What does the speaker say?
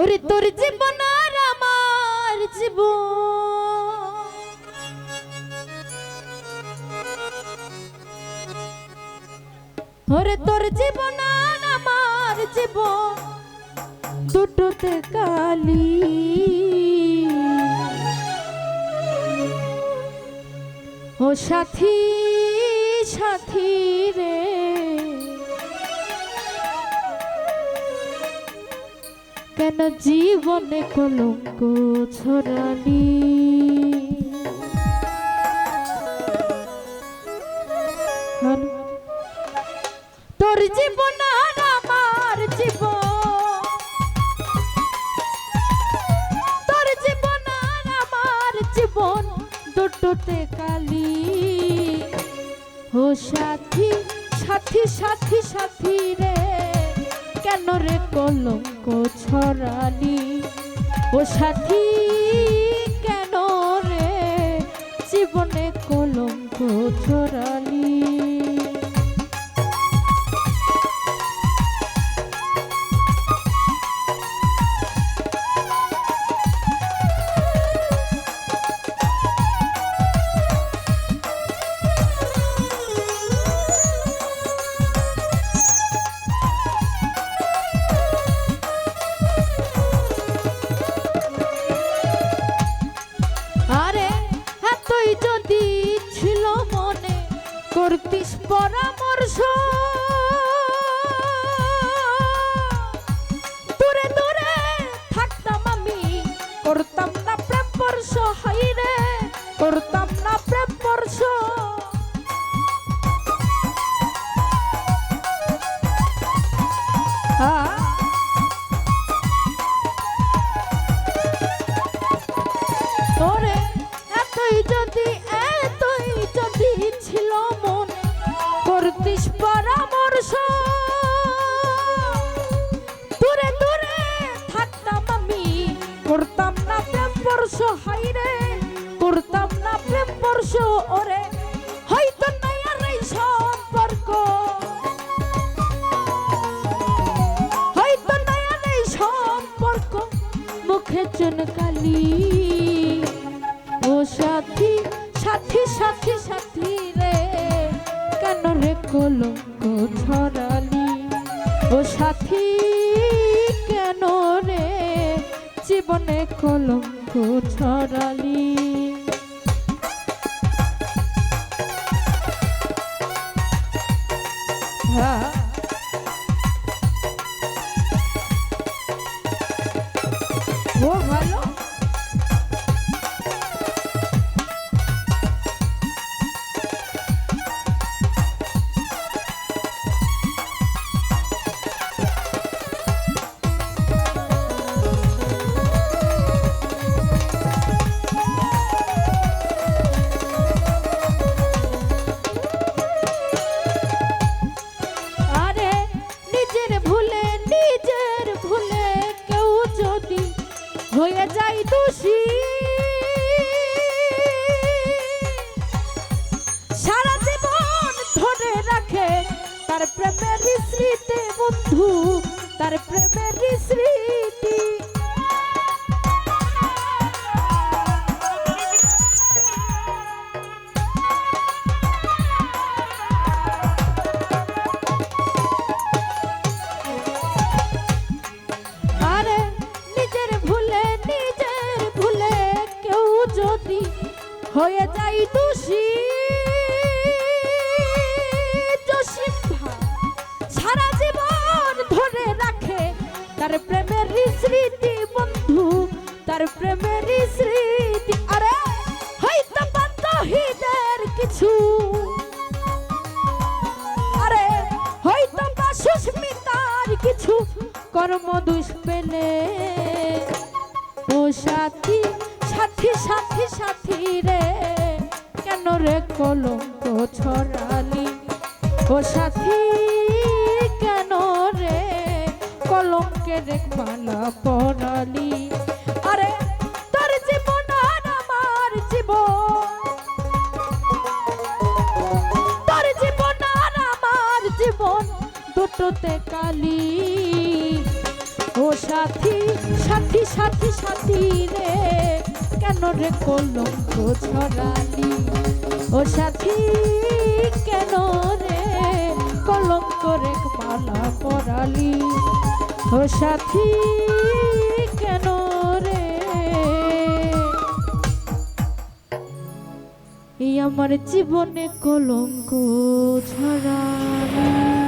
ওরে তোর জীবন আর আমার জীবন। ওরে তোর জীবন আর আমার জীবন, দুটোতে কালি। ও সাথী সাথী রে। কেন জীবনে কলঙ্ক ছড়ালি তোর জীবন দুটোতে কালি। ও সাথী সাথী সাথী সাথী রে। কেন রে কলঙ্ক ছড়ালি? ও সাথী কেন রে জীবনে কলঙ্ক ছড়ালি? করতিস পরামর্শ। দূরে দূরে থাকতাম আমি, করতাম না প্রেম পরশ হাই রে, করতাম না প্রেম হ্যাঁ যদি, এতই যদি করতিস পরামর্শ। দূরে দূরে থাকতাম আমি, করতাম না প্রেম পরশ হাই রে, করতাম না প্রেম পরশ ওরে, হয়তো নাই আর এই সম্পর্ক। হয়তো নাই আর এই সম্পর্ক, মুখে চুনকালি। ও সাথী সাথী সাথী সাথী। কলঙ্ক ছড়ালি। ও সাথী কেন রে জীবনে কলঙ্ক ছড়ালি? হ্যাঁ। সারা জীবন ধরে রাখে। তার প্রেমের স্মৃতি বন্ধু তার প্রেমের স্মৃতি তার প্রেমের স্মৃতি বন্ধু, তার প্রেমের স্মৃতি। আরে, হয়তো বান্ধবীদের কিছু। আরে, হয়তো বা সুস্মিতার কিছু। কর্ম দুষ্পেলে ও সাথী সাথী সাথী সাথী রে। কেন রে কলঙ্ক ছড়ালি? ও সাথী কলঙ্কের মালা পড়ালি আরে তোর জীবন আর আমার জীবন। তোর জীবন আর আমার জীবন দুটোতে কালি। ও সাথী সাথী সাথী সাথী রে, কেন রে কলঙ্ক ছড়ালি? ও সাথী, কেন কলঙ্ক মালা পরালি। ও সাথী কেন রে? এই আমার জীবনে কলঙ্ক ছড়ালি